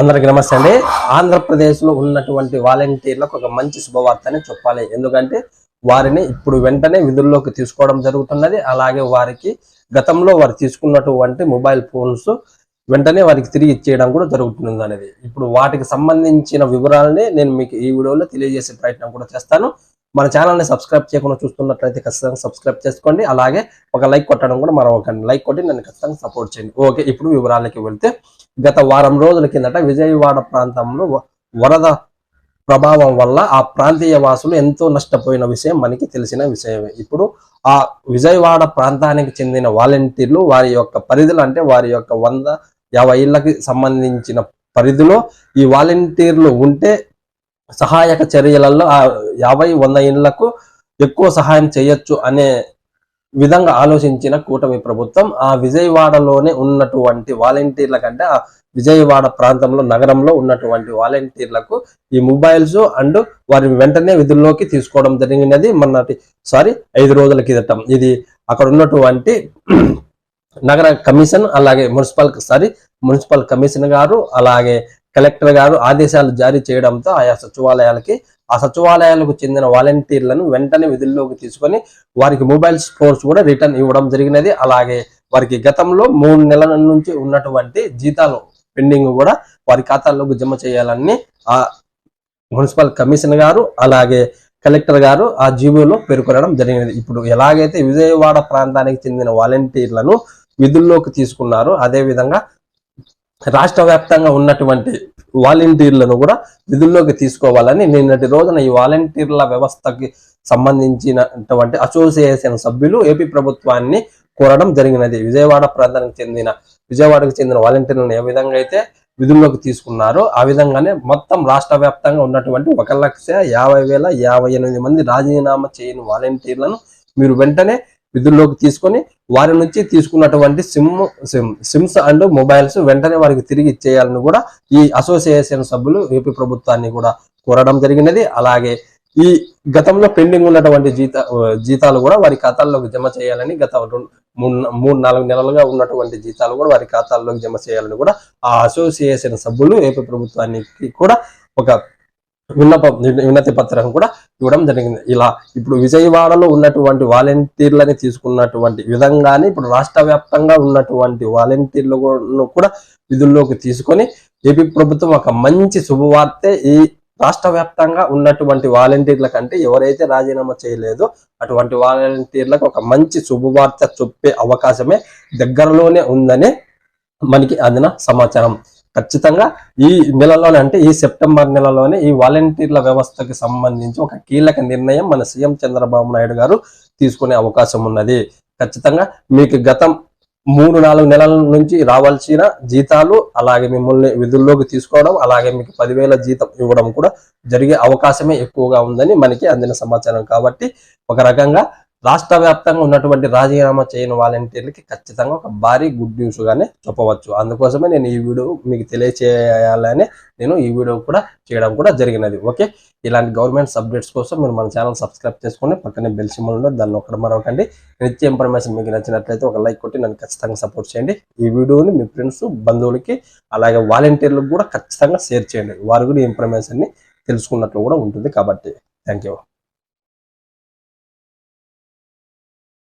అందరికి నమస్తే అండి. ఆంధ్రప్రదేశ్లో ఉన్నటువంటి వాలంటీర్లకు ఒక మంచి శుభవార్తనే చెప్పాలి. ఎందుకంటే వారిని ఇప్పుడు వెంటనే విధుల్లోకి తీసుకోవడం జరుగుతున్నది. అలాగే వారికి గతంలో వారు తీసుకున్నటువంటి మొబైల్ ఫోన్స్ వెంటనే వారికి తిరిగి ఇచ్చేయడం కూడా జరుగుతుంది అనేది. ఇప్పుడు వాటికి సంబంధించిన వివరాలని నేను మీకు ఈ వీడియోలో తెలియజేసే ప్రయత్నం కూడా చేస్తాను. మన ఛానల్ని సబ్స్క్రైబ్ చేయకుండా చూస్తున్నట్లయితే ఖచ్చితంగా సబ్స్క్రైబ్ చేసుకోండి. అలాగే ఒక లైక్ కొట్టడం కూడా మరొకండి లైక్ కొట్టి నన్ను ఖచ్చితంగా సపోర్ట్ చేయండి. ఓకే ఇప్పుడు వివరాలకి వెళ్తే గత వారం రోజుల కిందట విజయవాడ ప్రాంతంలో వ- వరద ప్రభావం వల్ల ఆ ప్రాంతీయ వాసులు ఎంతో నష్టపోయిన విషయం మనకి తెలిసిన విషయమే. ఇప్పుడు ఆ విజయవాడ ప్రాంతానికి చెందిన వాలంటీర్లు వారి యొక్క పరిధిలో అంటే వారి యొక్క వంద యాభై ఇళ్ళకి సంబంధించిన పరిధిలో ఈ వాలంటీర్లు ఉంటే సహాయక చర్యలలో ఆ యాభై వంద ఇళ్ళకు ఎక్కువ సహాయం చేయొచ్చు అనే విధంగా ఆలోచించిన కూటమి ప్రభుత్వం ఆ విజయవాడలోనే ఉన్నటువంటి వాలంటీర్ల కంటే ఆ విజయవాడ ప్రాంతంలో నగరంలో ఉన్నటువంటి వాలంటీర్లకు ఈ మొబైల్స్ అండ్ వారిని వెంటనే విధుల్లోకి తీసుకోవడం జరిగినది మొన్నటి సారీ ఐదు రోజుల కిందటం. ఇది అక్కడ ఉన్నటువంటి నగర కమిషన్ అలాగే మున్సిపల్ సారీ మున్సిపల్ కమిషన్ గారు అలాగే కలెక్టర్ గారు ఆదేశాలు జారీ చేయడంతో ఆయా సచివాలయాలకి ఆ సచివాలయాలకు చెందిన వాలంటీర్లను వెంటనే విధుల్లోకి తీసుకొని వారికి మొబైల్ ఫోన్స్ కూడా రిటర్న్ ఇవ్వడం జరిగినది. అలాగే వారికి గతంలో మూడు నెలల నుంచి ఉన్నటువంటి జీతాలు పెండింగ్ కూడా వారి ఖాతాల్లోకి జమ చేయాలని ఆ మున్సిపల్ కమిషన్ గారు అలాగే కలెక్టర్ గారు ఆ జీవోలో పేర్కొనడం జరిగినది. ఇప్పుడు ఎలాగైతే విజయవాడ ప్రాంతానికి చెందిన వాలంటీర్లను విధుల్లోకి తీసుకున్నారో అదే విధంగా రాష్ట్ర వ్యాప్తంగా ఉన్నటువంటి వాలంటీర్లను కూడా విధుల్లోకి తీసుకోవాలని నిన్నటి రోజున ఈ వాలంటీర్ల వ్యవస్థకి సంబంధించినటువంటి అసోసియేషన్ సభ్యులు ఏపీ ప్రభుత్వాన్ని కోరడం జరిగినది. విజయవాడ ప్రాంతానికి చెందిన విజయవాడకు చెందిన వాలంటీర్లను ఏ విధంగా అయితే విధుల్లోకి తీసుకున్నారో ఆ విధంగానే మొత్తం రాష్ట్ర వ్యాప్తంగా ఉన్నటువంటి ఒక లక్ష యాభై వేల యాభై ఎనిమిది మంది రాజీనామా చేయని వాలంటీర్లను మీరు వెంటనే విధుల్లోకి తీసుకొని వారి నుంచి తీసుకున్నటువంటి SIM SIM SIMs and mobiles వెంటనే వారికి తిరిగి ఇచ్చేయాలని కూడా ఈ అసోసియేషన్ సభ్యులు ఏపీ ప్రభుత్వాన్ని కూడా కోరడం జరిగినది. అలాగే ఈ గతంలో పెండింగ్ ఉన్నటువంటి జీత జీతాలు కూడా వారి ఖాతాల్లోకి జమ చేయాలని గత మూడు మూడు నాలుగు నెలలుగా ఉన్నటువంటి జీతాలు కూడా వారి ఖాతాల్లోకి జమ చేయాలని కూడా ఆ అసోసియేషన్ సభ్యులు ఏపీ ప్రభుత్వానికి కూడా ఒక విన్నప విన్నతి పత్రం కూడా ఇవ్వడం జరిగింది. ఇలా ఇప్పుడు విజయవాడలో ఉన్నటువంటి వాలంటీర్లని తీసుకున్నటువంటి విధంగానే ఇప్పుడు రాష్ట్ర వ్యాప్తంగా ఉన్నటువంటి వాలంటీర్లను కూడా విధుల్లోకి తీసుకొని ఏపీ ప్రభుత్వం ఒక మంచి శుభవార్తే ఈ రాష్ట్ర వ్యాప్తంగా ఉన్నటువంటి వాలంటీర్ల కంటే ఎవరైతే రాజీనామా చేయలేదో అటువంటి వాలంటీర్లకు ఒక మంచి శుభవార్త చెప్పే అవకాశమే దగ్గరలోనే ఉందని మనకి అందిన సమాచారం. ఖచ్చితంగా ఈ నెలలోనే అంటే ఈ సెప్టెంబర్ నెలలోనే ఈ వాలంటీర్ల వ్యవస్థకి సంబంధించి ఒక కీలక నిర్ణయం మన సీఎం చంద్రబాబు నాయుడు గారు తీసుకునే అవకాశం ఉన్నది. ఖచ్చితంగా మీకు గతం మూడు నాలుగు నెలల నుంచి రావాల్సిన జీతాలు అలాగే మిమ్మల్ని విధుల్లోకి తీసుకోవడం అలాగే మీకు పదివేల జీతం ఇవ్వడం కూడా జరిగే అవకాశమే ఎక్కువగా ఉందని మనకి అందిన సమాచారం. కాబట్టి ఒక రకంగా రాష్ట్ర వ్యాప్తంగా ఉన్నటువంటి రాజీనామా చేయని వాలంటీర్లకి ఖచ్చితంగా ఒక భారీ గుడ్ న్యూస్ గానే చెప్పవచ్చు. అందుకోసమే నేను ఈ వీడియో మీకు తెలియచేయాలని నేను ఈ వీడియో కూడా చేయడం కూడా జరిగినది. ఓకే? ఇలాంటి గవర్నమెంట్ అప్డేట్స్ కోసం మీరు మన ఛానల్ సబ్స్క్రైబ్ చేసుకుని పక్కనే బెల్ సింబల్ ఉండదు దాన్ని ఒకటి మరొకండి నిత్య ఇన్ఫర్మేషన్ మీకు నచ్చినట్లయితే ఒక లైక్ కొట్టి నన్ను ఖచ్చితంగా సపోర్ట్ చేయండి. ఈ వీడియోని మీ ఫ్రెండ్స్ బంధువులకి అలాగే వాలంటీర్లకు కూడా ఖచ్చితంగా షేర్ చేయండి. వారు కూడా ఈ ఇన్ఫర్మేషన్ని తెలుసుకున్నట్లు కూడా ఉంటుంది కాబట్టి. Thank you